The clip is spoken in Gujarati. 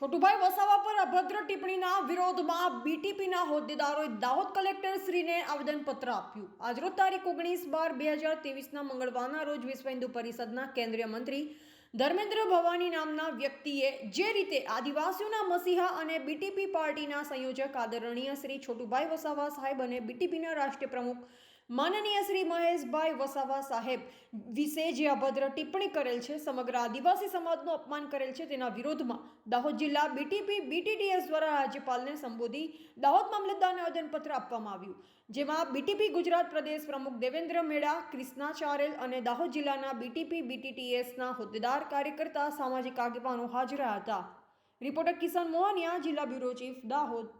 છોટુભાઈ વસાવા પર અભદ્ર ટિપ્પણીના વિરોધમાં બીટીપીના હોદ્દેદારોએ દાહોદ કલેક્ટર શ્રીને આવેદનપત્ર આપ્યું. આજરોજ તારીખ ઓગણીસ બાર બે હજાર તેવીસના મંગળવારના રોજ વિશ્વ હિન્દુ પરિષદના કેન્દ્રીય મંત્રી ધર્મેન્દ્ર ભવાની નામના વ્યક્તિએ જે રીતે આદિવાસીઓના મસીહા અને બીટીપી પાર્ટીના સંયોજક આદરણીય શ્રી છોટુભાઈ વસાવા સાહેબ અને બીટીપીના રાષ્ટ્રીય પ્રમુખ માનનીય શ્રી મહેશભાઈ વસાવા સાહેબ વિશે જે અભદ્ર ટિપ્પણી કરેલ છે, સમગ્ર આદિવાસી સમાજનું અપમાન કરેલ છે, તેના વિરોધમાં દાહોદ જિલ્લા બીટીપી બીટીડીએસ દ્વારા રાજ્યપાલને સંબોધી દાહોદ મામલતદારને આવેદનપત્ર આપવામાં આવ્યું, જેમાં બીટીપી ગુજરાત પ્રદેશ પ્રમુખ દેવેન્દ્ર મેડા ક્રિષ્ના ચારેલ અને દાહોદ જિલ્લાના બીટીપી બીટીટીએસના હોદ્દેદાર કાર્યકર્તા સામાજિક આગેવાનો હાજર હતા. રિપોર્ટર કિશન મોહનિયા, જિલ્લા બ્યુરો ચીફ, દાહોદ.